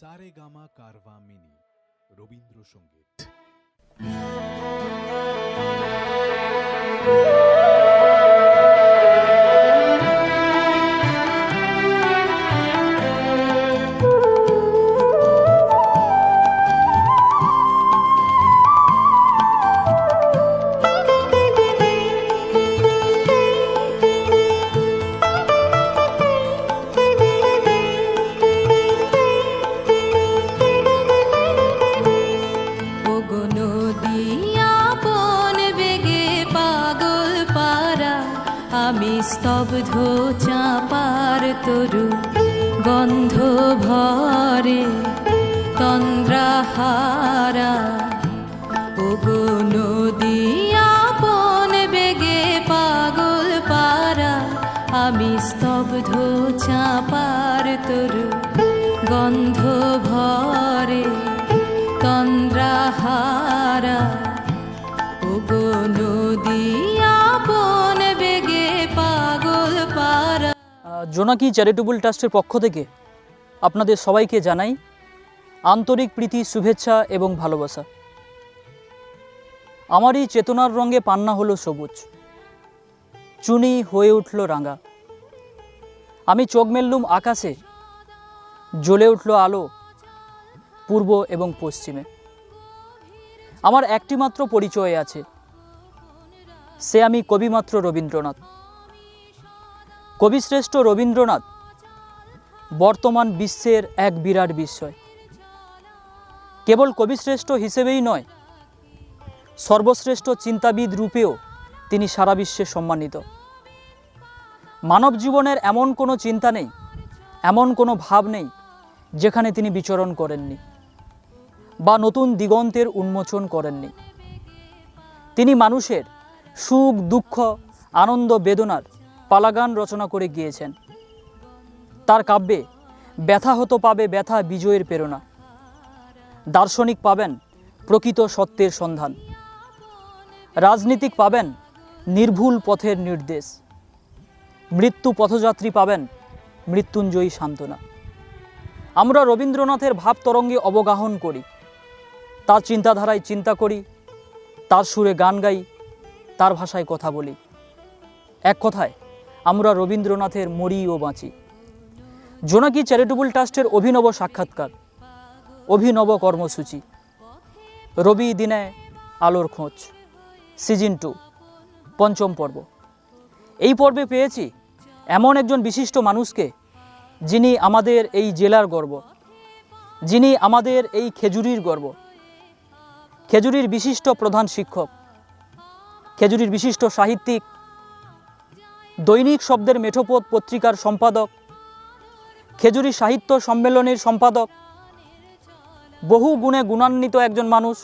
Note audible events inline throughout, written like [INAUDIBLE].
সারে gamma Carvaan mini Rabindrasangeet. স্তব্ধ চাপার তরু গন্ধ ভরে, তন্দ্রাহারা। ওগো বেগে পাগল পারা। জোনাকি চ্যারিটেবল ট্রাস্টের পক্ষ থেকে আপনাদের সবাইকে জানাই আন্তরিক প্রীতি, শুভেচ্ছা এবং ভালোবাসা। আমারই চেতনার রঙে পান্না হলো সবুজ। চুনি হয়ে উঠল রাঙা। আমি চোখ মেললুম আকাশে। জ্বলে উঠল আলো, পূর্ব এবং পশ্চিমে। আমার একটি মাত্র পরিচয় আছে। সে আমি কবিমাত্র রবীন্দ্রনাথ। কবিশ্রেষ্ঠ রবীন্দ্রনাথ বর্তমান বিশ্বের এক বিরাট বিস্ময়। কেবল কবিশ্রেষ্ঠ হিসেবেই নয়, সর্বশ্রেষ্ঠ চিন্তাবিদ রূপেও তিনি সারা বিশ্বে সম্মানিত। মানব জীবনের এমন কোনো চিন্তা নেই, এমন কোনো ভাব নেই যেখানে তিনি বিচরণ করেননি বা নতুন দিগন্তের উন্মোচন করেননি। তিনি মানুষের সুখ, দুঃখ, আনন্দ, বেদনার পালাগান রচনা করে গিয়েছেন। তার কাব্যে ব্যথা হতো পাবে ব্যথা বিজয়ের প্রেরণা। দার্শনিক পাবেন প্রকৃত সত্যের সন্ধান। রাজনীতিক পাবেন নির্ভুল পথের নির্দেশ। মৃত্যু পথযাত্রী পাবেন মৃত্যুঞ্জয়ী সান্ত্বনা। আমরা রবীন্দ্রনাথের ভাব তরঙ্গে অবগাহন করি। তার চিন্তাধারায় চিন্তা করি, তার সুরে গান গাই, তার ভাষায় কথা বলি। এক কথায়, আমরা রবীন্দ্রনাথের মরি ও বাঁচি। জোনাকি চ্যারিটেবল ট্রাস্টের অভিনব সাক্ষাৎকার, অভিনব কর্মসূচি। রবি দিনে আলোর খোঁজ। সিজন টু, পঞ্চম পর্ব। এই পর্বে পেয়েছি এমন একজন বিশিষ্ট মানুষকে, যিনি আমাদের এই জেলার গর্ব, যিনি আমাদের এই খেজুরির গর্ব। খেজুরির বিশিষ্ট প্রধান শিক্ষক, খেজুরির বিশিষ্ট সাহিত্যিক, দৈনিক শব্দের মেঠোপথ পত্রিকার সম্পাদক, খেজুরি সাহিত্য সম্মেলনের সম্পাদক, বহু গুণে গুণান্বিত একজন মানুষ,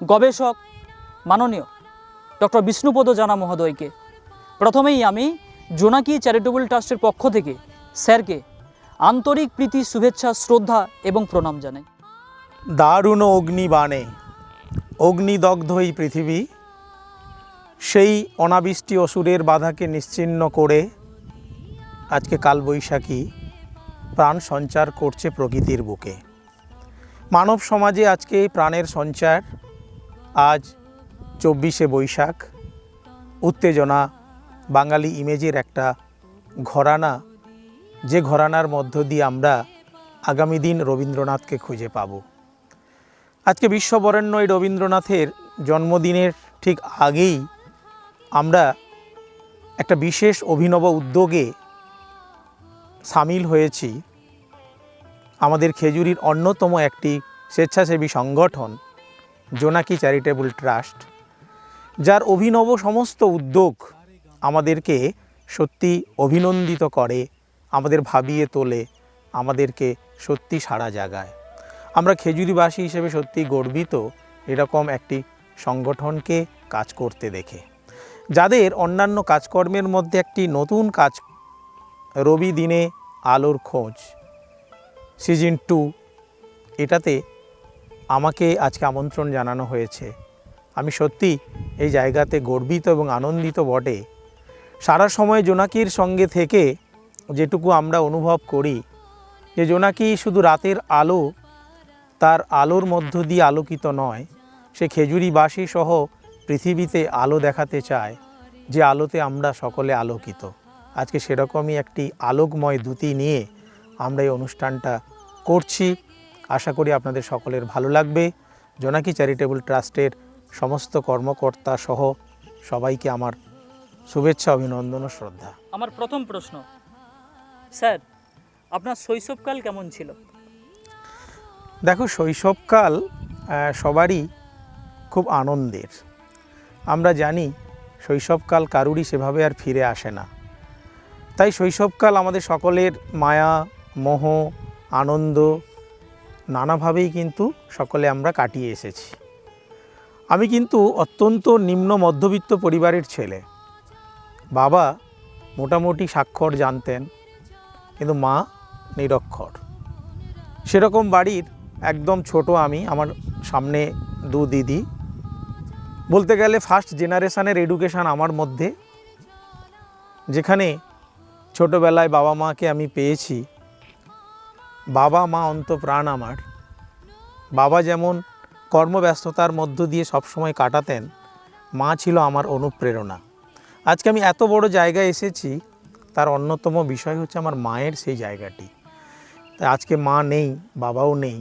গবেষক, মাননীয়। ডক্টর বিষ্ণুপদ জানা মহোদয়কে। প্রথমেই আমি জোনাকি চ্যারিটেবল ট্রাস্টের পক্ষ থেকে স্যারকে আন্তরিক প্রীতি, শুভেচ্ছা, শ্রদ্ধা এবং প্রণাম জানাই। দারুণ অগ্নিবাণে অগ্নিদগ্ধই পৃথিবী, সেই অনাবৃষ্টি অসুরের বাধাকে নিশ্চিহ্ন করে আজকে কালবৈশাখী প্রাণ সঞ্চার করছে প্রকৃতির বুকে। মানব সমাজে আজকে প্রাণের সঞ্চার আজ চব্বিশে বৈশাখ। উত্তেজনা, বাঙালি ইমেজের একটা ঘরানা। যে ঘরানার মধ্য দিয়ে আমরা আগামী দিন রবীন্দ্রনাথকে খুঁজে পাব। আজকে বিশ্ববরেণ্য এই রবীন্দ্রনাথের জন্মদিনের ঠিক আগেই আমরা একটা বিশেষ অভিনব উদ্যোগে সামিল হয়েছি। আমাদের খেজুরির অন্যতম একটি স্বেচ্ছাসেবী সংগঠন, জোনাকি চ্যারিটেবল ট্রাস্ট। যার অভিনব সমস্ত উদ্যোগ আমাদেরকে সত্যি অভিনন্দিত করে, আমাদের ভাবিয়ে তোলে, আমাদেরকে সত্যি সারা জাগায়। আমরা খেজুরিবাসী হিসেবে সত্যি গর্বিত এরকম একটি সংগঠনকে কাজ করতে দেখে। যাদের অন্যান্য কাজকর্মের মধ্যে একটি নতুন কাজ রবি দিনে আলোর খোঁজ, সিজন টু, এটাতে আমাকে আজকে আমন্ত্রণ জানানো হয়েছে। আমি সত্যি এই জায়গাতে গর্বিত এবং আনন্দিত বটে। সারা সময় জোনাকির সঙ্গে থেকে যেটুকু আমরা অনুভব করি, যে জোনাকি শুধু রাতের আলো, তার আলোর মধ্য দিয়ে আলোকিত নয়, সে খেজুরিবাসী সহ পৃথিবীতে আলো দেখাতে চায়, যে আলোতে আমরা সকলে আলোকিত। আজকে সেরকমই একটি আলোকময় দ্যুতি নিয়ে আমরা এই অনুষ্ঠানটা করছি। আশা করি আপনাদের সকলের ভালো লাগবে। জোনাকি চ্যারিটেবল ট্রাস্টের সমস্ত কর্মকর্তা সহ সবাইকে আমার শুভেচ্ছা অভিনন্দন ও শ্রদ্ধা। আমার প্রথম প্রশ্ন স্যার আপনার শৈশবকাল কেমন ছিল? দেখো শৈশবকাল সবারই খুব আনন্দের। আমরা জানি শৈশবকাল কারুরই সেভাবে আর ফিরে আসে না। তাই শৈশবকাল আমাদের সকলের মায়া মোহ আনন্দ নানাভাবেই কিন্তু সকলে আমরা কাটিয়ে এসেছি। আমি কিন্তু অত্যন্ত নিম্ন মধ্যবিত্ত পরিবারের ছেলে। বাবা মোটামুটি স্বাক্ষর জানতেন, কিন্তু মা নিরক্ষর। সেরকম বাড়ির একদম ছোট আমি, আমার সামনে দু দিদি। বলতে গেলে ফার্স্ট জেনারেশনের এডুকেশান আমার মধ্যে, যেখানে ছোটোবেলায় বাবা মাকে আমি পেয়েছি। বাবা, মা অন্তপ্রাণ আমার। বাবা যেমন কর্মব্যস্ততার মধ্য দিয়ে সবসময় কাটাতেন, মা ছিল আমার অনুপ্রেরণা। আজকে আমি এত বড় জায়গায় এসেছি, তার অন্যতম বিষয় হচ্ছে আমার মায়ের সেই জায়গাটি। তাই আজকে মা নেই, বাবাও নেই,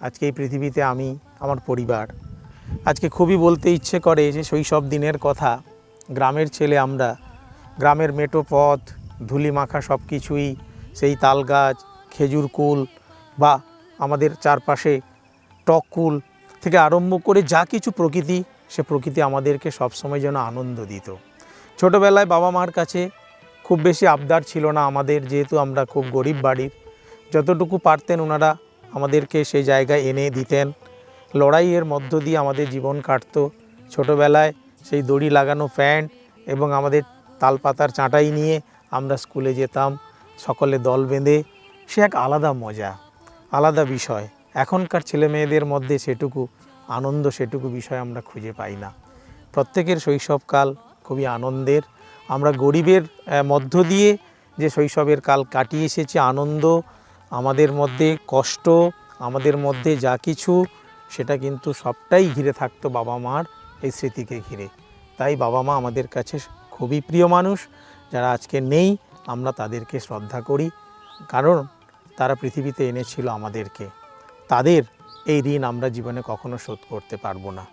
আজকে এই পৃথিবীতে আমি, আমার পরিবার। আজকে খুবই বলতে ইচ্ছে করে যে শৈশব দিনের কথা, গ্রামের ছেলে আমরা, গ্রামের মেটো পথ, ধুলি মাখা সব কিছুই, সেই তাল গাছ, খেজুর কুল বা আমাদের চারপাশে টক কুল থেকে আরম্ভ করে যা কিছু প্রকৃতি, সে প্রকৃতি আমাদেরকে সবসময় যেন আনন্দ দিত। ছোটোবেলায় বাবা মার কাছে খুব বেশি আবদার ছিল না আমাদের, যেহেতু আমরা খুব গরিব বাড়ির। যতটুকু পারতেন ওনারা আমাদেরকে সেই জায়গায় এনে দিতেন। লড়াইয়ের মধ্য দিয়ে আমাদের জীবন কাটতো। ছোটোবেলায় সেই দড়ি লাগানো প্যান্ট এবং আমাদের তালপাতার চাঁটাই নিয়ে আমরা স্কুলে যেতাম, সকলে দল বেঁধে। সে এক আলাদা মজা, আলাদা বিষয়। এখনকার ছেলে মেয়েদের মধ্যে সেটুকু আনন্দ, সেটুকু বিষয় আমরা খুঁজে পাই না। প্রত্যেকের শৈশবকাল খুবই আনন্দের। আমরা গরিবের মধ্য দিয়ে যে শৈশবের কাল কাটিয়ে এসেছি, আনন্দ, আমাদের মধ্যে কষ্ট, আমাদের মধ্যে যা কিছু, সেটা কিন্তু সবটাই ঘিরে থাকতো বাবা মার এই স্মৃতিকে ঘিরে। তাই বাবা মা আমাদের কাছে খুবই প্রিয় মানুষ। যারা আজকে নেই, আমরা তাদেরকে শ্রদ্ধা করি। কারণ তারা পৃথিবীতে এনেছিল আমাদেরকে। তাদের এই ঋণ আমরা জীবনে কখনো শোধ করতে পারব না।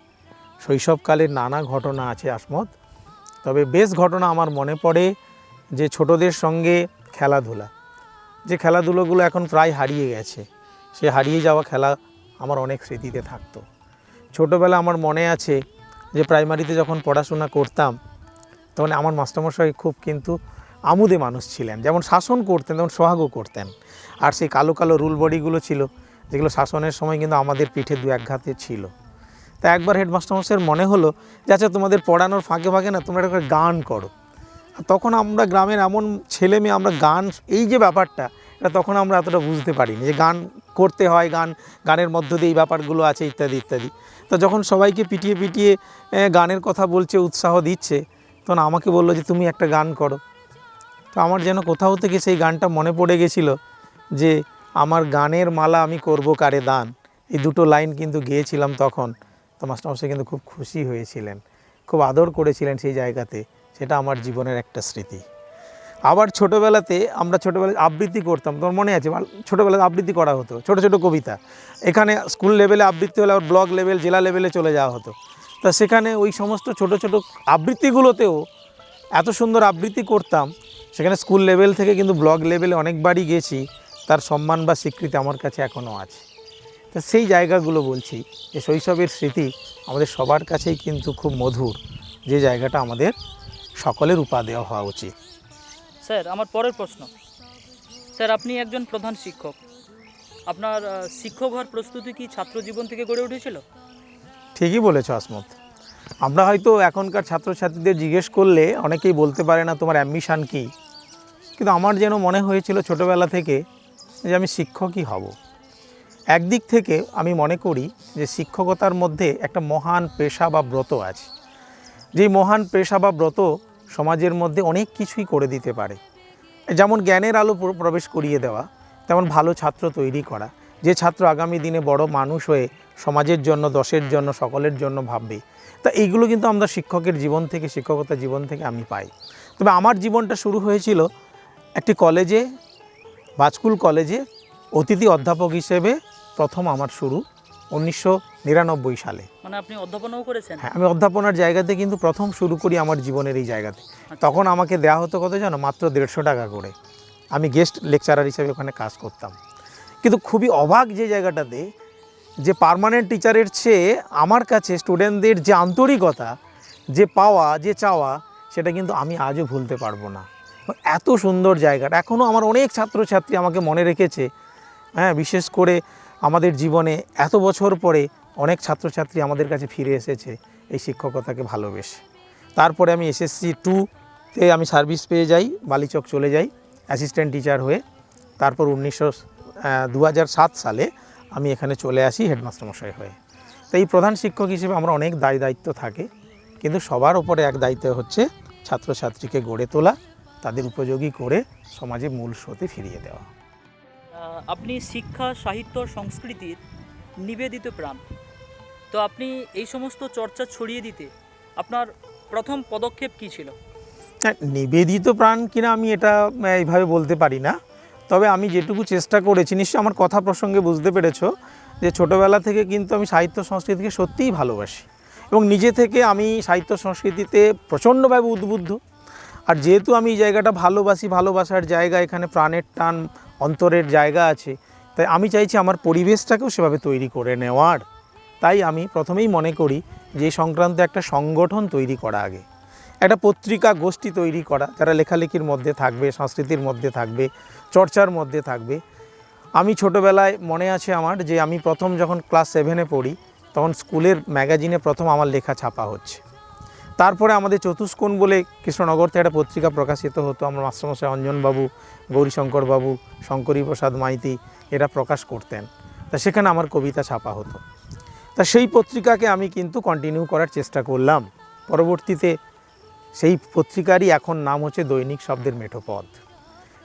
শৈশবকালের নানা ঘটনা আছে আসমত, তবে বেশ ঘটনা আমার মনে পড়ে যে ছোটদের সঙ্গে খেলাধুলা, যে খেলাধুলোগুলো এখন প্রায় হারিয়ে গেছে, সে হারিয়ে যাওয়া খেলা আমার অনেক স্মৃতিতে থাকতো। ছোটোবেলা আমার মনে আছে যে প্রাইমারিতে যখন পড়াশোনা করতাম, তখন আমার মাস্টারমশাই খুব কিন্তু আমুদে মানুষ ছিলেন, যেমন শাসন করতেন, তেমন সোহাগও করতেন। আর সেই কালো কালো রুল বডিগুলো ছিল যেগুলো শাসনের সময় কিন্তু আমাদের পিঠে দু একঘাতে ছিল। তা একবার হেডমাস্টারমশাইয়ের মনে হলো যে আচ্ছা তোমাদের পড়ানোর ফাঁকে ফাঁকে না, তোমরা একটা গান করো। তখন আমরা গ্রামের এমন ছেলে মেয়ে, আমরা গান, এই যে ব্যাপারটা, এটা তখন আমরা এতটা বুঝতে পারিনি যে, গান করতে হয়, গান, গানের মধ্য দিয়ে এই ব্যাপারগুলো আছে, ইত্যাদি ইত্যাদি। তো যখন সবাইকে পিটিয়ে পিটিয়ে গানের কথা বলছে, উৎসাহ দিচ্ছে, তখন আমাকে বলল যে, তুমি একটা গান করো। তো আমার যেন কোথাও থেকে সেই গানটা মনে পড়ে গেছিল যে আমার গানের মালা আমি করব কারে দান? এই দুটো লাইন কিন্তু গেয়েছিলাম তখন। তো মাস্টারমশাই কিন্তু খুব খুশি হয়েছিলেন। খুব আদর করেছিলেন সেই জায়গাতে। সেটা আমার জীবনের একটা স্মৃতি। আবার ছোটোবেলাতে আমরা ছোটোবেলায় আবৃত্তি করতাম। তোমার মনে আছে? ছোটোবেলায় আবৃত্তি করা হতো। ছোট ছোট কবিতা। এখানে স্কুল লেভেলে আবৃত্তি হলে আবার ব্লক লেভেল, জেলা লেভেলে চলে যাওয়া হতো। তা সেখানে ওই সমস্ত ছোট ছোট আবৃত্তিগুলোতেও এত সুন্দর আবৃত্তি করতাম। সেখানে স্কুল লেভেল থেকে কিন্তু ব্লক লেভেলে অনেকবারই গেছি। তার সম্মান বা স্বীকৃতি আমার কাছে এখনও আছে। তা সেই জায়গাগুলো বলছি যে শৈশবের স্মৃতি আমাদের সবার কাছেই কিন্তু খুব মধুর। যে জায়গাটা আমাদের সকলের উপা দেওয়া হওয়া উচিত। স্যার আমার পরের প্রশ্ন। স্যার আপনি একজন প্রধান শিক্ষক। আপনার শিক্ষক হওয়ার প্রস্তুতি কি ছাত্র জীবন থেকে গড়ে উঠেছিল? ঠিকই বলেছ আসমত। আমরা হয়তো এখনকার ছাত্রছাত্রীদের জিজ্ঞেস করলে অনেকেই বলতে পারে না তোমার অ্যাম্বিশান কী? কিন্তু আমার যেন মনে হয়েছিল ছোটোবেলা থেকে যে আমি শিক্ষকই হব। একদিক থেকে আমি মনে করি যে শিক্ষকতার মধ্যে একটা মহান পেশা বা ব্রত আছে। যেই মহান পেশা বা ব্রত সমাজের মধ্যে অনেক কিছুই করে দিতে পারে। যেমন জ্ঞানের আলো প্রবেশ করিয়ে দেওয়া, তেমন ভালো ছাত্র তৈরি করা। যে ছাত্র আগামী দিনে বড় মানুষ হয়ে সমাজের জন্য, দশের জন্য, সকলের জন্য ভাববে, তা এইগুলো কিন্তু আমরা শিক্ষকের জীবন থেকে, শিক্ষকতা জীবন থেকে আমি পাই। তবে আমার জীবনটা শুরু হয়েছিল একটি কলেজে বাজকুল কলেজে অতিথি অধ্যাপক হিসেবে প্রথম আমার শুরু উনিশশো নিরানব্বই সালে। মানে আপনি অধ্যাপনাও করেছেন? হ্যাঁ আমি অধ্যাপনার জায়গাতে কিন্তু প্রথম শুরু করি আমার জীবনের এই জায়গাতে। তখন আমাকে দেওয়া হতো কত জানো? মাত্র দেড়শো টাকা করে। আমি গেস্ট লেকচারার হিসেবে ওখানে কাজ করতাম। কিন্তু খুবই অবাক যে জায়গাটাতে যে পার্মানেন্ট টিচারের চেয়ে আমার কাছে স্টুডেন্টদের যে আন্তরিকতা যে পাওয়া যে চাওয়া সেটা কিন্তু আমি আজও ভুলতে পারব না। এত সুন্দর জায়গাটা। এখনও আমার অনেক ছাত্রছাত্রী আমাকে মনে রেখেছে। হ্যাঁ বিশেষ করে আমাদের জীবনে এত বছর পরে অনেক ছাত্রছাত্রী আমাদের কাছে ফিরে এসেছে এই শিক্ষকতাকে ভালোবেসে। তারপরে আমি এসএসসি টুতে আমি সার্ভিস পেয়ে যাই, বালিচক চলে যাই অ্যাসিস্ট্যান্ট টিচার হয়ে। তারপর উনিশশো দু সালে আমি এখানে চলে আসি হেডমাস্টার মশাই হয়ে। তো এই প্রধান শিক্ষক হিসেবে আমরা অনেক দায় দায়িত্ব থাকে। কিন্তু সবার ওপরে এক দায়িত্ব হচ্ছে ছাত্রছাত্রীকে গড়ে তোলা। তাদের উপযোগী করে সমাজে মূল স্রোতে ফিরিয়ে দেওয়া। আপনি শিক্ষা সাহিত্য সংস্কৃতির নিবেদিত প্রাণ। তো আপনি এই সমস্ত চর্চা ছড়িয়ে দিতে আপনার প্রথম পদক্ষেপ কী ছিল? হ্যাঁ, নিবেদিত প্রাণ কিনা আমি এটা এইভাবে বলতে পারি না। তবে আমি যেটুকু চেষ্টা করেছি নিশ্চয়ই আমার কথা প্রসঙ্গে বুঝতে পেরেছ যে ছোটোবেলা থেকে কিন্তু আমি সাহিত্য সংস্কৃতিকে সত্যিই ভালোবাসি। এবং নিজে থেকে আমি সাহিত্য সংস্কৃতিতে প্রচণ্ডভাবে উদ্বুদ্ধ। আর যেহেতু আমি এই জায়গাটা ভালোবাসি, ভালোবাসার জায়গা, এখানে প্রাণের টান, অন্তরের জায়গা আছে, তাই আমি চাইছি আমার পরিবেশটাকেও সেভাবে তৈরি করে নেওয়ার। তাই আমি প্রথমেই মনে করি যে সংক্রান্ত একটা সংগঠন তৈরি করা আগে। একটা পত্রিকা গোষ্ঠী তৈরি করা, যারা লেখালেখির মধ্যে থাকবে, সংস্কৃতির মধ্যে থাকবে, চর্চার মধ্যে থাকবে। আমি ছোটোবেলায় মনে আছে আমার যে আমি প্রথম যখন ক্লাস সেভেনে পড়ি, তখন স্কুলের ম্যাগাজিনে প্রথম আমার লেখা ছাপা হচ্ছে। তারপরে আমাদের চতুষ্কোণ বলে কৃষ্ণনগর থেকে একটা পত্রিকা প্রকাশিত হতো। আমার মাস্টারমশাই অঞ্জনবাবু, গৌরীশঙ্কর বাবু শঙ্করী প্রসাদ মাইতি এরা প্রকাশ করতেন। তা সেখানে আমার কবিতা ছাপা হতো। তা সেই পত্রিকাকে আমি কিন্তু কন্টিনিউ করার চেষ্টা করলাম। পরবর্তীতে সেই পত্রিকারই এখন নাম হচ্ছে দৈনিক শব্দের মেঠোপথ।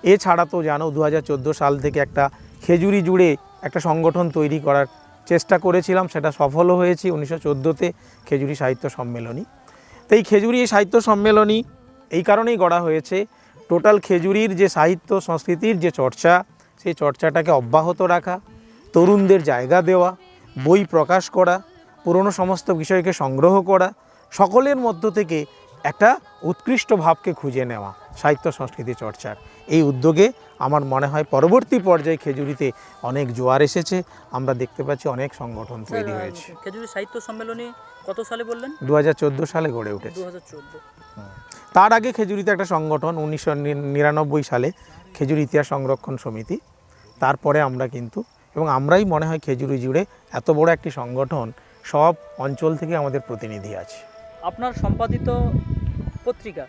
এছাড়া তো জানো দু হাজার চোদ্দ সাল থেকে একটা খেজুরি জুড়ে একটা সংগঠন তৈরি করার চেষ্টা করেছিলাম। সেটা সফলও হয়েছি। উনিশশো চোদ্দোতে খেজুরি সাহিত্য সম্মেলনী। তো এই খেজুরি সাহিত্য সম্মেলনী এই কারণেই গড়া হয়েছে। টোটাল খেজুরির যে সাহিত্য, সংস্কৃতির যে চর্চা, সেই চর্চাটাকে অব্যাহত রাখা, তরুণদের জায়গা দেওয়া, বই প্রকাশ করা, পুরনো সমস্ত বিষয়কে সংগ্রহ করা, সকলের মধ্য থেকে একটা উৎকৃষ্ট ভাবকে খুঁজে নেওয়া সাহিত্য, সংস্কৃতি চর্চার। এই উদ্যোগে আমার মনে হয় পরবর্তী পর্যায়ে খেজুরিতে অনেক জোয়ার এসেছে। আমরা দেখতে পাচ্ছি অনেক সংগঠন তৈরি হয়েছে। খেজুরি সাহিত্য সম্মেলনী কত সালে বললেন? দু হাজার চোদ্দ সালে গড়ে উঠেছে। তার আগে খেজুরিতে একটা সংগঠন উনিশশো নিরানব্বই সালে খেজুরি ইতিহাস সংরক্ষণ সমিতি। তারপরে আমরা কিন্তু এবং আমরাই মনে হয় খেজুরি জুড়ে এত বড় একটি সংগঠন সব অঞ্চল থেকে আমাদের প্রতিনিধি আছে। আপনার সম্পাদিত পত্রিকা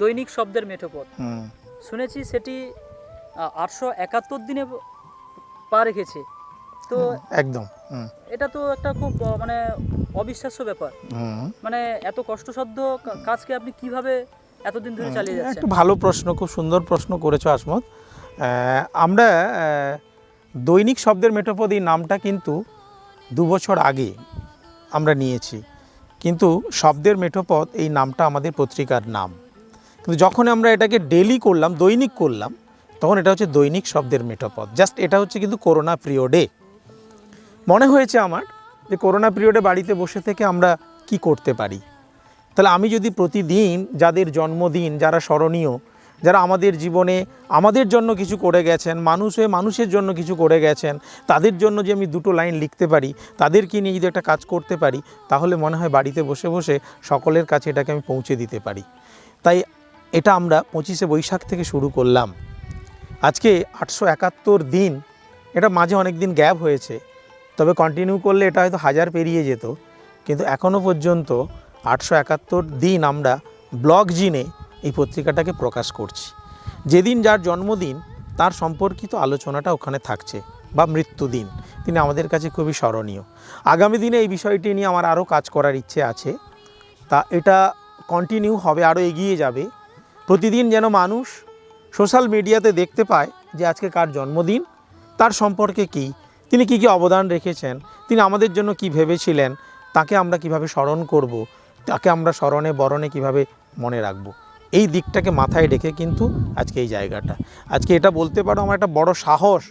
দৈনিক শব্দের মেঠোপথ। শুনেছি সেটি আটশো একাত্তর দিনে পা রেখেছে। তো একদম এটা তো একটা খুব মানে অবিশ্বাস্য ব্যাপার। মানে এত কষ্টসাধ্য কাজকে আপনি কীভাবে এতদিন ধরে চালিয়ে যাচ্ছেন? একটু ভালো প্রশ্ন খুব সুন্দর প্রশ্ন করেছ আসমত। আমরা দৈনিক শব্দের মেঠোপদ এই নামটা কিন্তু দু বছর আগে আমরা নিয়েছি। কিন্তু শব্দের মেঠোপথ এই নামটা আমাদের পত্রিকার নাম। কিন্তু যখন আমরা এটাকে ডেলি করলাম দৈনিক করলাম তখন এটা হচ্ছে দৈনিক শব্দের মেঠোপথ। জাস্ট এটা হচ্ছে কিন্তু করোনা পিরিয়ডে। মনে হয়েছে আমার যে করোনা পিরিয়ডে বাড়িতে বসে থেকে আমরা কি করতে পারি? তাহলে আমি যদি প্রতিদিন যাদের জন্মদিন, যারা স্মরণীয়, যারা আমাদের জীবনে আমাদের জন্য কিছু করে গেছেন, মানুষ হয়ে মানুষের জন্য কিছু করে গেছেন, তাদের জন্য যে আমি দুটো লাইন লিখতে পারি, তাদেরকে নিয়ে যদি একটা কাজ করতে পারি, তাহলে মনে হয় বাড়িতে বসে বসে সকলের কাছে এটাকে আমি পৌঁছে দিতে পারি। তাই এটা আমরা পঁচিশে বৈশাখ থেকে শুরু করলাম। আজকে আটশো একাত্তর দিন, এটা মাঝে অনেক দিন গ্যাপ হয়েছে। তবে কন্টিনিউ করলে এটা হয়তো হাজার পেরিয়ে যেত। কিন্তু এখনও পর্যন্ত আটশো একাত্তর দিন আমরা ব্লগ জিনে এই পত্রিকাটাকে প্রকাশ করছি। যেদিন যার জন্মদিন, তার সম্পর্কিত আলোচনাটা ওখানে থাকছে, বা মৃত্যুদিন। তিনি আমাদের কাছে খুবই স্মরণীয়। আগামী দিনে এই বিষয়টি নিয়ে আমার আরও কাজ করার ইচ্ছে আছে। তা এটা কন্টিনিউ হবে, আরও এগিয়ে যাবে। প্রতিদিন যেন মানুষ সোশ্যাল মিডিয়াতে দেখতে পায় যে আজকে কার জন্মদিন, তার সম্পর্কে কি, তিনি কি কি অবদান রেখেছেন, তিনি আমাদের জন্য কি ভেবেছিলেন, তাকে আমরা কীভাবে স্মরণ করব, তাকে আমরা স্মরণে, বরণে কীভাবে মনে রাখব। এই দিকটাকে মাথায় রেখে কিন্তু আজকে এই জায়গাটা। আজকে এটা বলতে পারো আমার একটা বড় সাহস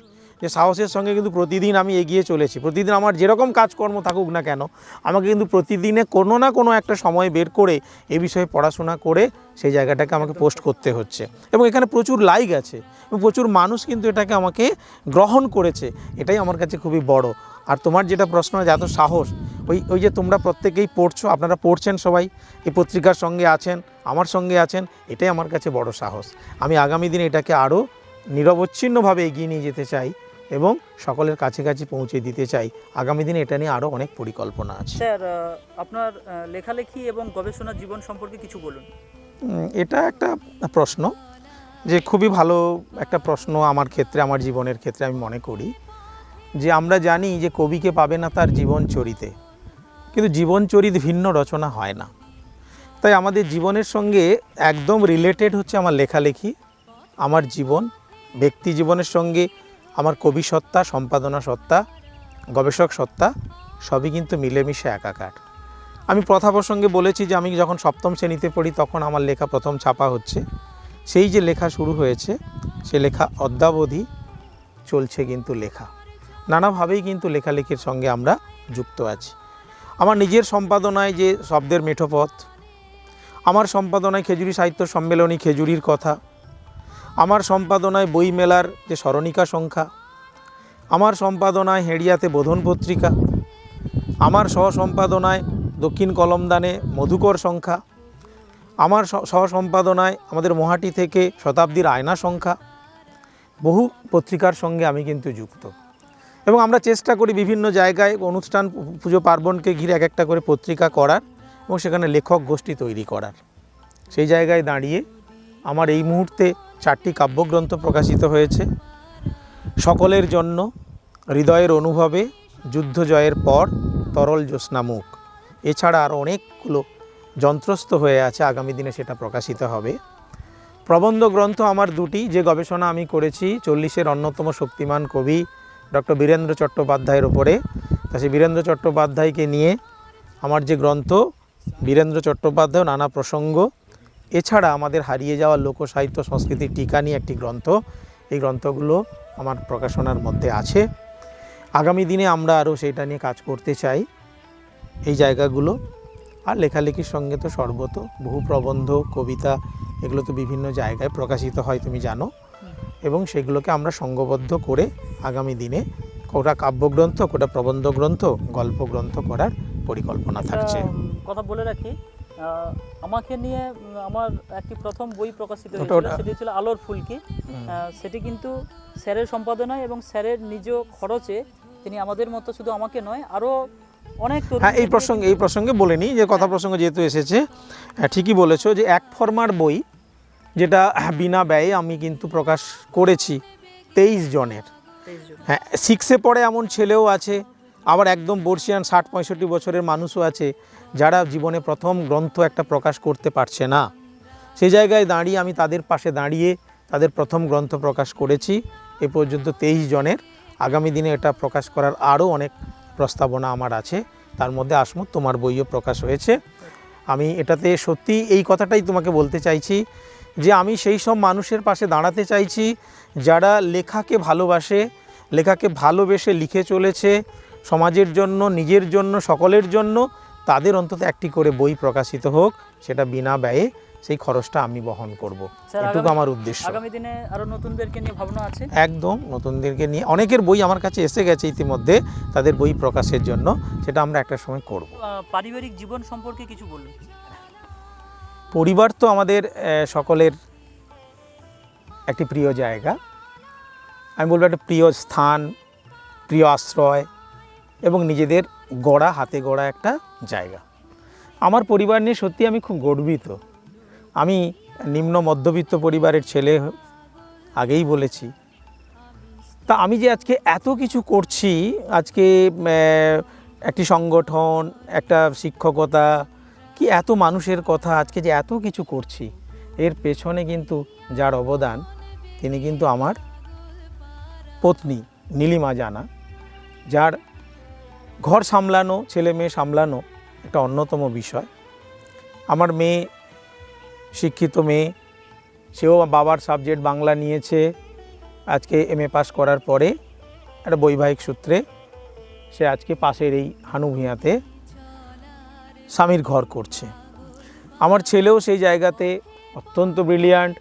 যে সাহসের সঙ্গে কিন্তু প্রতিদিন আমি এগিয়ে চলেছি। প্রতিদিন আমার যেরকম কাজকর্ম থাকুক না কেন, আমাকে কিন্তু প্রতিদিনে কোনো না কোনো একটা সময় বের করে এ বিষয়ে পড়াশোনা করে সেই জায়গাটাকে আমাকে পোস্ট করতে হচ্ছে। এবং এখানে প্রচুর লাইক আছে এবং প্রচুর মানুষ কিন্তু এটাকে আমাকে গ্রহণ করেছে। এটাই আমার কাছে খুবই বড়। আর তোমার যেটা প্রশ্ন যে এত সাহস, ওই ওই যে তোমরা প্রত্যেকেই পড়ছো, আপনারা পড়ছেন সবাই, এই পত্রিকার সঙ্গে আছেন, আমার সঙ্গে আছেন, এটাই আমার কাছে বড় সাহস। আমি আগামী দিনে এটাকে আরও নিরবচ্ছিন্নভাবে এগিয়ে নিয়ে যেতে চাই। এবং সকলের কাছে কাছে পৌঁছে দিতে চাই। আগামী দিনে এটা নিয়ে আরও অনেক পরিকল্পনা আছে। স্যার আপনার লেখালেখি এবং গবেষণা জীবন সম্পর্কে কিছু বলুন। এটা একটা প্রশ্ন যে খুবই ভালো একটা প্রশ্ন আমার ক্ষেত্রে আমার জীবনের ক্ষেত্রে আমি মনে করি যে আমরা জানি যে কবিকে পাবে না তার জীবন চরিতে। কিন্তু জীবন চরিত ভিন্ন রচনা হয় না। তাই আমাদের জীবনের সঙ্গে একদম রিলেটেড হচ্ছে আমার লেখালেখি আমার জীবন ব্যক্তি জীবনের সঙ্গে আমার কবি সত্তা, সম্পাদনা সত্তা, গবেষক সত্তা, সবই কিন্তু মিলেমিশে একাকার। আমি প্রথা প্রসঙ্গে বলেছি যে আমি যখন সপ্তম শ্রেণীতে পড়ি তখন আমার লেখা প্রথম ছাপা হচ্ছে। সেই যে লেখা শুরু হয়েছে, সে লেখা অদ্যাবধি চলছে কিন্তু লেখা। নানাভাবেই কিন্তু লেখালেখির সঙ্গে আমরা যুক্ত আছি। আমার নিজের সম্পাদনায় যে শব্দের মেঠোপথ, আমার সম্পাদনায় খেজুরি সাহিত্য সম্মেলনী খেজুরির কথা আমার সম্পাদনায় বই মেলার যে স্মরণিকা সংখ্যা, আমার সম্পাদনায় হেড়িয়াতে বোধন পত্রিকা, আমার সহ সম্পাদনায় দক্ষিণ কলমদানে মধুকর সংখ্যা, আমার স- সহ সম্পাদনায় আমাদের মহাটি থেকে শতাব্দীর আয়না সংখ্যা, বহু পত্রিকার সঙ্গে আমি কিন্তু যুক্ত। এবং আমরা চেষ্টা করি বিভিন্ন জায়গায় অনুষ্ঠান, পুজো, পার্বণকে ঘিরে এক একটা করে পত্রিকা করার এবং সেখানে লেখক গোষ্ঠী তৈরি করার। সেই জায়গায় দাঁড়িয়ে আমার এই মুহূর্তে চারটি কাব্যগ্রন্থ প্রকাশিত হয়েছে। সকলের জন্য হৃদয়ের অনুভবে যুদ্ধ জয়ের পর তরল জ্যোৎস্নামুখ এছাড়া আরও অনেকগুলো যন্ত্রস্থ হয়ে আছে, আগামী দিনে সেটা প্রকাশিত হবে। প্রবন্ধ গ্রন্থ আমার দুটি, যে গবেষণা আমি করেছি, চল্লিশের অন্যতম শক্তিমান কবি ডক্টর বীরেন্দ্র চট্টোপাধ্যায়ের ওপরে তা সেই বীরেন্দ্র চট্টোপাধ্যায়কে নিয়ে আমার যে গ্রন্থ, বীরেন্দ্র চট্টোপাধ্যায় নানা প্রসঙ্গ এছাড়া আমাদের হারিয়ে যাওয়া লোকসাহিত্য সংস্কৃতির টিকা নিয়ে একটি গ্রন্থ। এই গ্রন্থগুলো আমার প্রকাশনার মধ্যে আছে। আগামী দিনে আমরা আরও সেটা নিয়ে কাজ করতে চাই। এই জায়গাগুলো। আর লেখালেখির সঙ্গে তো সর্বত বহু প্রবন্ধ, কবিতা, এগুলো তো বিভিন্ন জায়গায় প্রকাশিত হয়, তুমি জানো। এবং সেগুলোকে আমরা সঙ্গবদ্ধ করে আগামী দিনে কোটা কাব্যগ্রন্থ, কোটা প্রবন্ধ গ্রন্থ গল্প গ্রন্থ করার পরিকল্পনা থাকছে। কথা বলে রাখি। আমাকে নিয়ে আমার একটি প্রথম বই প্রকাশিত হয়েছিল সেটি ছিল আলোর ফুলকি। সেটি কিন্তু স্যারের সম্পাদনায় এবং স্যারের নিজ খরচে তিনি আমাদের মতো শুধু আমাকে নয় আরও অনেক হ্যাঁ এই প্রসঙ্গে এই প্রসঙ্গে বলে নিই যে কথা প্রসঙ্গে যেহেতু এসেছে হ্যাঁ, ঠিকই বলেছ যে এক ফর্মার বই যেটা বিনা ব্যয়ে আমি কিন্তু প্রকাশ করেছি তেইশ জনের। হ্যাঁ সিক্সে পড়ে এমন ছেলেও আছে আবার একদম বর্ষিয়ান ষাট পঁয়ষট্টি বছরের মানুষও আছে যারা জীবনে প্রথম গ্রন্থ একটা প্রকাশ করতে পারছে না। সেই জায়গায় দাঁড়িয়ে আমি তাদের পাশে দাঁড়িয়ে তাদের প্রথম গ্রন্থ প্রকাশ করেছি। এ পর্যন্ত তেইশ জনের। আগামী দিনে এটা প্রকাশ করার আরও অনেক প্রস্তাবনা আমার আছে। তার মধ্যে আসমত তোমার বইও প্রকাশ হয়েছে। আমি এটাতে সত্যি এই কথাটাই তোমাকে বলতে চাইছি যে আমি সেই সব মানুষের পাশে দাঁড়াতে চাইছি যারা লেখাকে ভালোবাসে, লেখাকে ভালোবেসে লিখে চলেছে, সমাজের জন্য, নিজের জন্য, সকলের জন্য। তাদের অন্তত একটি করে বই প্রকাশিত হোক সেটা বিনা ব্যয়ে সেই খরচটা আমি বহন করব। এটুকু আমার উদ্দেশ্য। আগামী দিনে আরও নতুনদেরকে নিয়ে ভাবনা আছে? একদম নতুনদেরকে নিয়ে অনেকের বই আমার কাছে এসে গেছে ইতিমধ্যে তাদের বই প্রকাশের জন্য সেটা আমরা একটা সময় করব। পারিবারিক জীবন সম্পর্কে কিছু বলুন। পরিবার তো আমাদের সকলের একটি প্রিয় জায়গা। আমি বলব একটা প্রিয় স্থান প্রিয় আশ্রয় এবং নিজেদের গড়া হাতে গড়া একটা জায়গা। আমার পরিবার নিয়ে সত্যি আমি খুব গর্বিত। আমি নিম্ন মধ্যবিত্ত পরিবারের ছেলে আগেই বলেছি। তা আমি যে আজকে এত কিছু করছি, আজকে একটি সংগঠন, একটা শিক্ষকতা, কি এত মানুষের কথা আজকে যে এত কিছু করছি, এর পেছনে কিন্তু যার অবদান, তিনি কিন্তু আমার পত্নী নীলিমা জানা, যার ঘর সামলানো, ছেলে মেয়ে সামলানো একটা অন্যতম বিষয়। আমার মেয়ে, শিক্ষিত মেয়ে, সেও বাবার সাবজেক্ট বাংলা নিয়েছে। আজকে এম এ পাস করার পরে একটা বৈবাহিক সূত্রে সে আজকে পাশের এই হানু ভূঁয়াতে স্বামীর ঘর করছে। আমার ছেলেও সেই জায়গাতে অত্যন্ত ব্রিলিয়ান্ট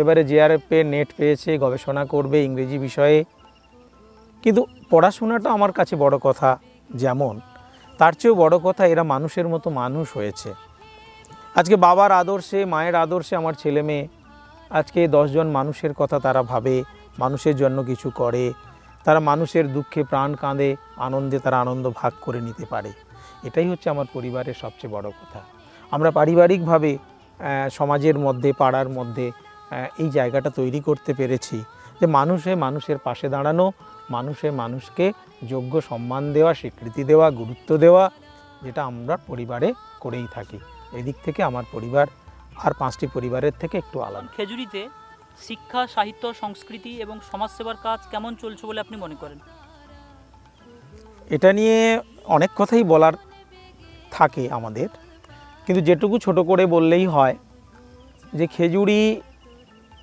এবারে জেআরএফে নেট পেয়েছে, গবেষণা করবে ইংরেজি বিষয়ে। কিন্তু পড়াশোনাটা আমার কাছে বড় কথা যেমন তার চেয়েও বড় কথা এরা মানুষের মতো মানুষ হয়েছে। আজকে বাবার আদর্শে, মায়ের আদর্শে আমার ছেলে মেয়ে, আজকে দশজন মানুষের কথা তারা ভাবে, মানুষের জন্য কিছু করে। তারা মানুষের দুঃখে প্রাণ কাঁদে, আনন্দে তারা আনন্দ ভাগ করে নিতে পারে। এটাই হচ্ছে আমার পরিবারের সবচেয়ে বড় কথা। আমরা পারিবারিকভাবে সমাজের মধ্যে, পাড়ার মধ্যে এই জায়গাটা তৈরি করতে পেরেছি যে মানুষে মানুষের পাশে দাঁড়ানো মানুষে মানুষকে যোগ্য সম্মান দেওয়া স্বীকৃতি দেওয়া গুরুত্ব দেওয়া যেটা আমরা পরিবারে করেই থাকি। এদিক থেকে আমার পরিবার আর পাঁচটি পরিবারের থেকে একটু আলাদা। খেজুরিতে শিক্ষা সাহিত্য সংস্কৃতি এবং সমাজসেবার কাজ কেমন চলছে বলে আপনি মনে করেন? এটা নিয়ে অনেক কথাই বলার থাকে আমাদের। কিন্তু যেটুকু ছোট করে বললেই হয় যে খেজুরি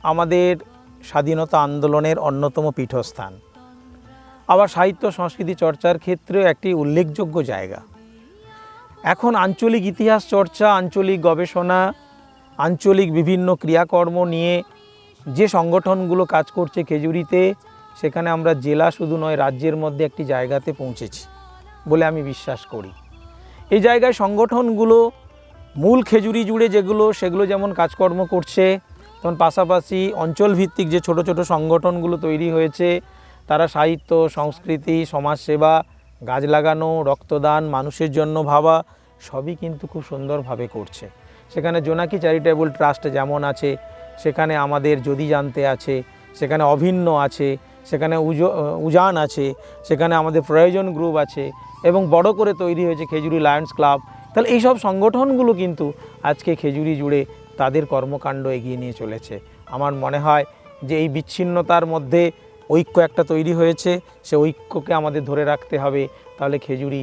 আমাদের স্বাধীনতা আন্দোলনের অন্যতম পীঠস্থান। আবার সাহিত্য সংস্কৃতি চর্চার ক্ষেত্রেও একটি উল্লেখযোগ্য জায়গা। এখন আঞ্চলিক ইতিহাস চর্চা, আঞ্চলিক গবেষণা, আঞ্চলিক বিভিন্ন ক্রিয়াকর্ম নিয়ে যে সংগঠনগুলো কাজ করছে খেজুরিতে, সেখানে আমরা জেলা শুধু নয়, রাজ্যের মধ্যে একটি জায়গাতে পৌঁছেছি বলে আমি বিশ্বাস করি। এই জায়গায় সংগঠনগুলো মূল খেজুরি জুড়ে যেগুলো, সেগুলো যেমন কাজকর্ম করছে, তেমন পাশাপাশি অঞ্চলভিত্তিক যে ছোট ছোট সংগঠনগুলো তৈরি হয়েছে তারা সাহিত্য, সংস্কৃতি, সমাজসেবা, গাছ লাগানো, রক্তদান, মানুষের জন্য ভাবা, সবই কিন্তু খুব সুন্দরভাবে করছে। সেখানে জোনাকি চ্যারিটেবল ট্রাস্ট যেমন আছে, সেখানে আমাদের যদি জানতে আছে, সেখানে অভিন্ন আছে, সেখানে উজ- উজান আছে, সেখানে আমাদের প্রয়োজন গ্রুপ আছে এবং বড় করে তৈরি হয়েছে খেজুরি লায়ন্স ক্লাব। তাহলে এইসব সংগঠনগুলো কিন্তু আজকে খেজুরি জুড়ে তাদের কর্মকাণ্ড এগিয়ে নিয়ে চলেছে। আমার মনে হয় যে এই বিচ্ছিন্নতার মধ্যে ঐক্য একটা তৈরি হয়েছে সে ঐক্যকে আমাদের ধরে রাখতে হবে। তাহলে খেজুরি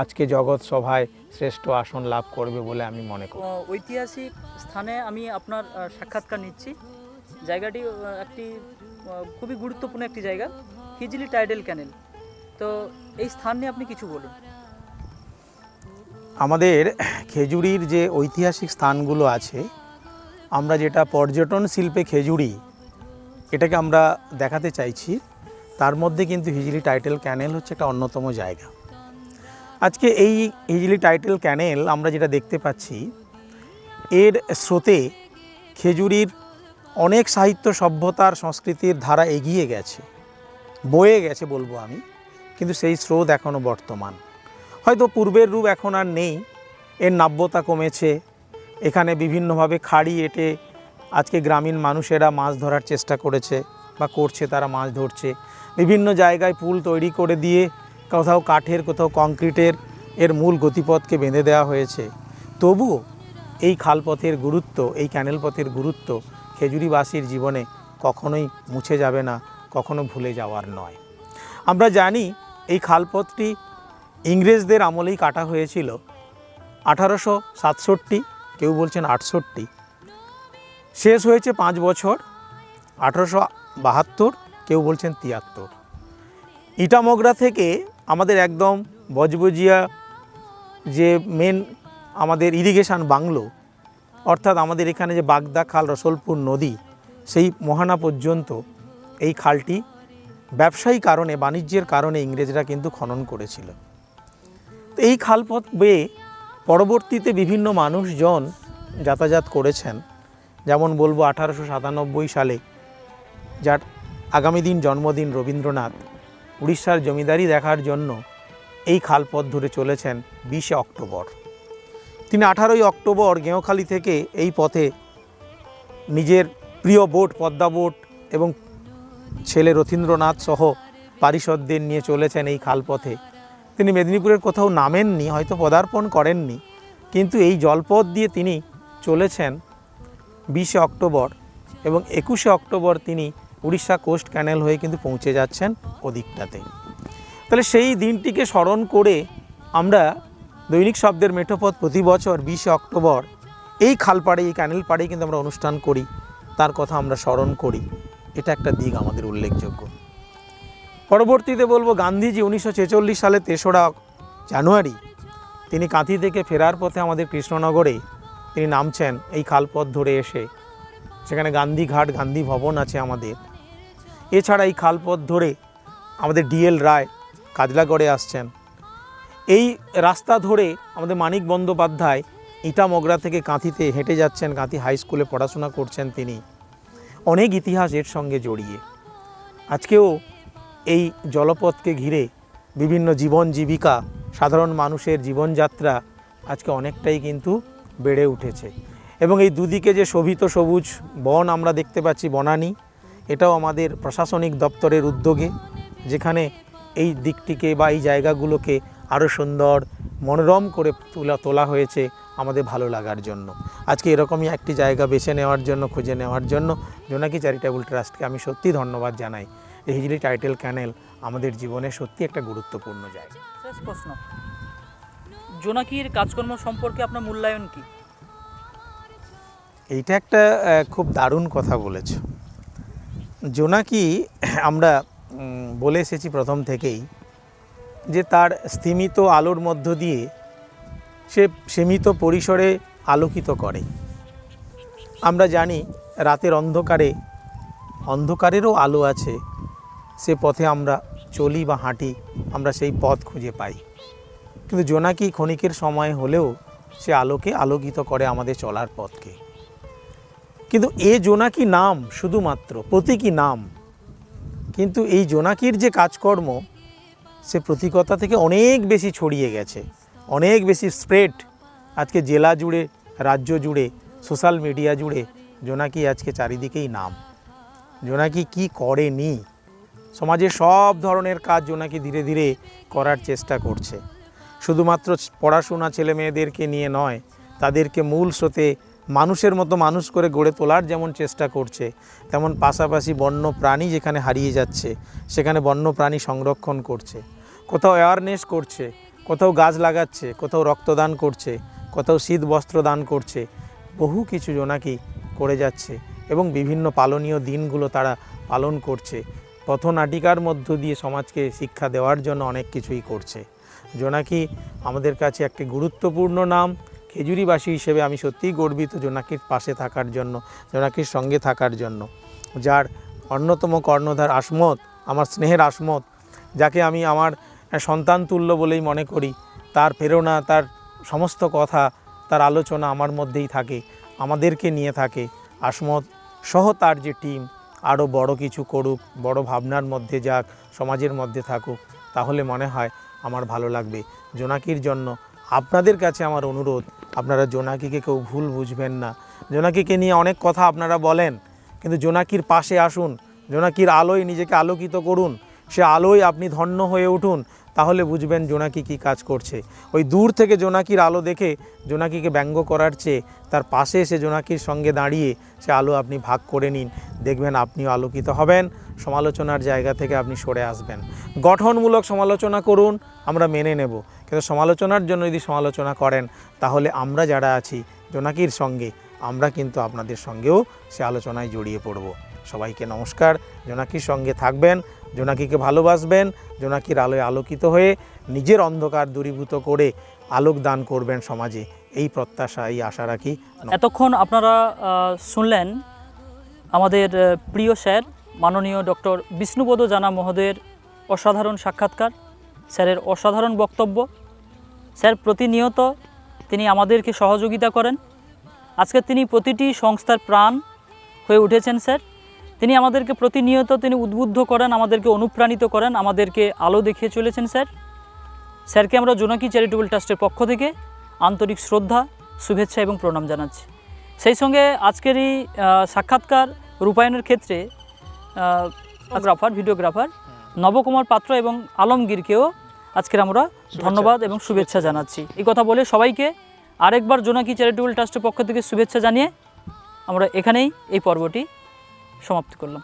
আজকে জগৎ সভায় শ্রেষ্ঠ আসন লাভ করবে বলে আমি মনে করি। ঐতিহাসিক স্থানে আমি আপনার সাক্ষাৎকার নিচ্ছি। জায়গাটি একটি খুবই গুরুত্বপূর্ণ একটি জায়গা হিজলি টাইডেল ক্যানেল। তো এই স্থান নিয়ে আপনি কিছু বলুন। আমাদের খেজুরির যে ঐতিহাসিক স্থানগুলো আছে আমরা যেটা পর্যটন শিল্পে খেজুরি এটাকে আমরা দেখাতে চাইছি। তার মধ্যে কিন্তু হিজলি টাইটেল ক্যানেল হচ্ছে একটা অন্যতম জায়গা। আজকে এই হিজলি টাইটেল ক্যানেল আমরা যেটা দেখতে পাচ্ছি, এর স্রোতে খেজুরির অনেক সাহিত্য সভ্যতার সংস্কৃতির ধারা এগিয়ে গেছে, বয়ে গেছে বলব আমি, কিন্তু সেই স্রোত এখনও বর্তমান। হয়তো পূর্বের রূপ এখন আর নেই, এর নাব্যতা কমেছে, এখানে বিভিন্নভাবে খাড়ি এঁটে আজকে গ্রামীণ মানুষেরা মাছ ধরার চেষ্টা করেছে বা করছে, তারা মাছ ধরছে। বিভিন্ন জায়গায় পুল তৈরি করে দিয়ে কোথাও কাঠের, কোথাও কংক্রিটের এর মূল গতিপথকে বেঁধে দেওয়া হয়েছে। তবুও এই খালপথের গুরুত্ব, এই ক্যানেল পথের গুরুত্ব খেজুরিবাসীর জীবনে কখনোই মুছে যাবে না, কখনো ভুলে যাওয়ার নয়। আমরা জানি এই খালপথটি ইংরেজদের আমলেই কাটা হয়েছিল। আঠারোশো সাতষট্টি, কেউ বলছেন আটষট্টি শেষ হয়েছে পাঁচ বছর, আঠেরোশো বাহাত্তর, কেউ বলছেন তিয়াত্তর। ইটামগরা থেকে আমাদের একদম বজবজিয়া যে মেন আমাদের ইরিগেশন বাংলো, অর্থাৎ আমাদের এখানে যে বাগদা খাল, রসলপুর নদী, সেই মোহানা পর্যন্ত এই খালটি ব্যবসায়ী কারণে, বাণিজ্যের কারণে ইংরেজরা কিন্তু খনন করেছিল। তো এই খালপথ বেয়ে পরবর্তীতে বিভিন্ন মানুষজন যাতায়াত করেছেন। যেমন বলব আঠারোশো সাতানব্বই সালে, যার আগামী দিন জন্মদিন রবীন্দ্রনাথ, উড়িষ্যার জমিদারি দেখার জন্য এই খালপথ ধরে চলেছেন বিশে অক্টোবর। তিনি আঠারোই অক্টোবর গেঁওখালি থেকে এই পথে নিজের প্রিয় বোট, পদ্মা বোট এবং ছেলে রথীন্দ্রনাথ সহ পারিষদদের নিয়ে চলেছেন এই খালপথে। তিনি মেদিনীপুরের কোথাও নামেননি, হয়তো পদার্পণ করেননি, কিন্তু এই জলপথ দিয়ে তিনি চলেছেন বিশে অক্টোবর এবং একুশে অক্টোবর তিনি উড়িষ্যা কোস্ট ক্যানেল হয়ে কিন্তু পৌঁছে যাচ্ছেন ওদিকটাতে। তাহলে সেই দিনটিকে স্মরণ করে আমরা দৈনিক শব্দের মেঠোপথ প্রতি বছর বিশে অক্টোবর এই খালপাড়ে, এই ক্যানেল পাড়েই কিন্তু আমরা অনুষ্ঠান করি, তার কথা আমরা স্মরণ করি। এটা একটা দিক আমাদের উল্লেখযোগ্য। পরবর্তীতে বলব, গান্ধীজি উনিশশো ছেচল্লিশ সালে তেসরা জানুয়ারি তিনি কাঁথি থেকে ফেরার পথে আমাদের কৃষ্ণনগরে তিনি নামছেন এই খালপথ ধরে এসে। সেখানে গান্ধী ঘাট, গান্ধী ভবন আছে আমাদের। এছাড়া এই খালপথ ধরে আমাদের ডিএল রায় কাজলাগড়ে আসছেন। এই রাস্তা ধরে আমাদের মানিক বন্দ্যোপাধ্যায় ইটামগরা থেকে কাঁথিতে হেঁটে যাচ্ছেন, কাঁথি হাই স্কুলে পড়াশোনা করছেন তিনি। অনেক ইতিহাস এর সঙ্গে জড়িয়ে। আজকেও এই জলপথকে ঘিরে বিভিন্ন জীবন জীবিকা, সাধারণ মানুষের জীবনযাত্রা আজকে অনেকটাই কিন্তু বেড়ে উঠেছে। এবং এই দুদিকে যে শোভিত সবুজ বন আমরা দেখতে পাচ্ছি বনানী, এটাও আমাদের প্রশাসনিক দপ্তরের উদ্যোগে, যেখানে এই দিকটিকে বা এই জায়গাগুলোকে আরও সুন্দর, মনোরম করে তোলা তোলা হয়েছে আমাদের ভালো লাগার জন্য। আজকে এরকমই একটি জায়গা বেছে নেওয়ার জন্য, খুঁজে নেওয়ার জন্য জোনাকি চ্যারিটেবল ট্রাস্টকে আমি সত্যি ধন্যবাদ জানাই। এই হিজলি টাইটেল ক্যানেল আমাদের জীবনে সত্যি একটা গুরুত্বপূর্ণ জায়গা। শেষ প্রশ্ন। জোনাকির কাজকর্ম সম্পর্কে আপনার মূল্যায়ন কি? এইটা একটা খুব দারুণ কথা বলেছ। জোনাকি, [CLEARS THROAT] আমরা বলে এসেছি প্রথম থেকেই যে তার স্থিমিত আলোর মধ্য দিয়ে সে সীমিত পরিসরে আলোকিত করে। আমরা জানি রাতের অন্ধকারে, অন্ধকারেরও আলো আছে, সে পথে আমরা চলি বা হাঁটি, আমরা সেই পথ খুঁজে পাই। কিন্তু জোনাকি ক্ষণিকের সময় হলেও সে আলোকে আলোকিত করে আমাদের চলার পথকে। কিন্তু এ জোনাকি নাম শুধুমাত্র, প্রতীকী নাম। কিন্তু এই জোনাকির যে কাজকর্ম, সে প্রতীকতা থেকে অনেক বেশি ছড়িয়ে গেছে, অনেক বেশি স্প্রেড। আজকে জেলা জুড়ে, রাজ্য জুড়ে, সোশ্যাল মিডিয়া জুড়ে জোনাকি আজকে চারিদিকেই নাম। জোনাকি কি করেনি? সমাজে সব ধরনের কাজ জোনাকি ধীরে ধীরে করার চেষ্টা করছে। শুধুমাত্র পড়াশোনা ছেলে মেয়েদেরকে নিয়ে নয়, তাদেরকে মূল স্রোতে মানুষের মতো মানুষ করে গড়ে তোলার যেমন চেষ্টা করছে, তেমন পাশাপাশি বন্য প্রাণী যেখানে হারিয়ে যাচ্ছে, সেখানে বন্য প্রাণী সংরক্ষণ করছে। কোথাও অ্যাওয়ারনেস করছে, কোথাও গাছ লাগাচ্ছে, কোথাও রক্তদান করছে, কোথাও শীত বস্ত্র দান করছে, বহু কিছু জোনাকি করে যাচ্ছে এবং বিভিন্ন পালনীয় দিনগুলো তারা পালন করছে। পথনাটিকার মধ্য দিয়ে সমাজকে শিক্ষা দেওয়ার জন্য অনেক কিছুই করছে। জোনাকি আমাদের কাছে একটি গুরুত্বপূর্ণ নাম, খেজুরিবাসী হিসেবে আমি সত্যিই গর্বিত জোনাকির পাশে থাকার জন্য জোনাকির সঙ্গে থাকার জন্য। যার অন্যতম কর্ণধার আসমত, আমার স্নেহের আসমত, যাকে আমি আমার সন্তান তুল্য বলেই মনে করি, তার প্রেরণা, তার সমস্ত কথা, তার আলোচনা আমার মধ্যেই থাকে, আমাদেরকে নিয়ে থাকে। আসমত সহ তার যে টিম, আরও বড় কিছু করুক, বড় ভাবনার মধ্যে যাক, সমাজের মধ্যে থাকুক, তাহলে মনে হয় আমার ভালো লাগবে। জোনাকির জন্য আপনাদের কাছে আমার অনুরোধ, আপনারা জোনাকিকে কেউ ভুল বুঝবেন না। জোনাকিকে নিয়ে অনেক কথা আপনারা বলেন, কিন্তু জোনাকির পাশে আসুন, জোনাকির আলোয় নিজেকে আলোকিত করুন। সে আলোয় আপনি ধন্য হয়ে উঠুন, তাহলে বুঝবেন জোনাকি কী কাজ করছে। ওই দূর থেকে জোনাকির আলো দেখে জোনাকিকে ব্যঙ্গ করার চেয়ে, তার পাশে এসে জোনাকির সঙ্গে দাঁড়িয়ে সে আলো আপনি ভাগ করে নিন। দেখবেন আপনিও আলোকিত হবেন। সমালোচনার জায়গা থেকে আপনি সরে আসবেন। গঠনমূলক সমালোচনা করুন, আমরা মেনে নেব। কিন্তু সমালোচনার জন্য যদি সমালোচনা করেন, তাহলে আমরা যারা আছি, জোনাকির সঙ্গে, আমরা কিন্তু আপনাদের সঙ্গেও সে আলোচনায় জড়িয়ে পড়ব। সবাইকে নমস্কার, জোনাকির সঙ্গে থাকবেন, জোনাকিকে ভালোবাসবেন, জোনাকির আলোয় আলোকিত হয়ে নিজের অন্ধকার দূরীভূত করে আলোক দান করবেন সমাজে। এই প্রত্যাশা, এই আশা রাখি। এতক্ষণ আপনারা শুনলেন আমাদের প্রিয় স্যার মাননীয় ডক্টর বিষ্ণুপদ জানা মহোদয়ের অসাধারণ সাক্ষাৎকার, স্যারের অসাধারণ বক্তব্য। স্যার, প্রতিনিয়ত তিনি আমাদেরকে সহযোগিতা করেন। আজকে তিনি প্রতিটি সংস্থার প্রাণ হয়ে উঠেছেন, স্যার। তিনি আমাদেরকে প্রতিনিয়ত তিনি উদ্বুদ্ধ করেন, আমাদেরকে অনুপ্রাণিত করেন, আমাদেরকে আলো দেখিয়ে চলেছেন, স্যার। স্যারকে আমরা জোনাকি চ্যারিটেবল ট্রাস্টের পক্ষ থেকে আন্তরিক শ্রদ্ধা, শুভেচ্ছা এবং প্রণাম জানাচ্ছি। সেই সঙ্গে আজকের এই সাক্ষাৎকার রূপায়ণের ক্ষেত্রে ফটোগ্রাফার ভিডিওগ্রাফার নবকুমার পাত্র এবং আলমগীরকেও আজকের আমরা ধন্যবাদ এবং শুভেচ্ছা জানাচ্ছি। এই কথা বলে সবাইকে আরেকবার জোনাকি চ্যারিটেবল ট্রাস্টের পক্ষ থেকে শুভেচ্ছা জানিয়ে আমরা এখানেই এই পর্বটি সমাপ্ত করলাম।